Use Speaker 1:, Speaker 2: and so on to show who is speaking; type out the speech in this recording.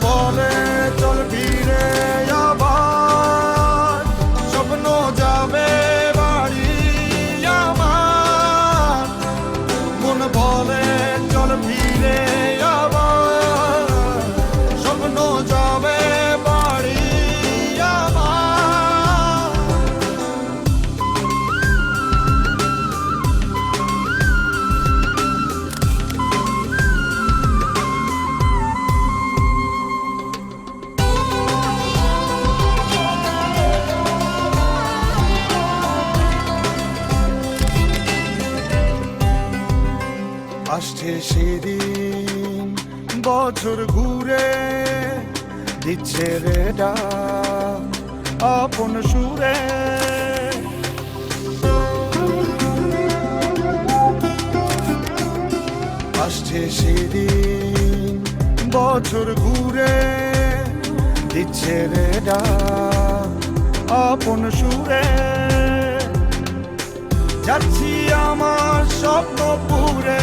Speaker 1: vuole আসছে সেদিন, বছর ঘুরে দিচ্ছে রে আপন সুরে। আসছে সেদিন, বছর ঘুরে দিচ্ছে রে আপন সুরে। যাচ্ছি আমার স্বপ্ন পুরে।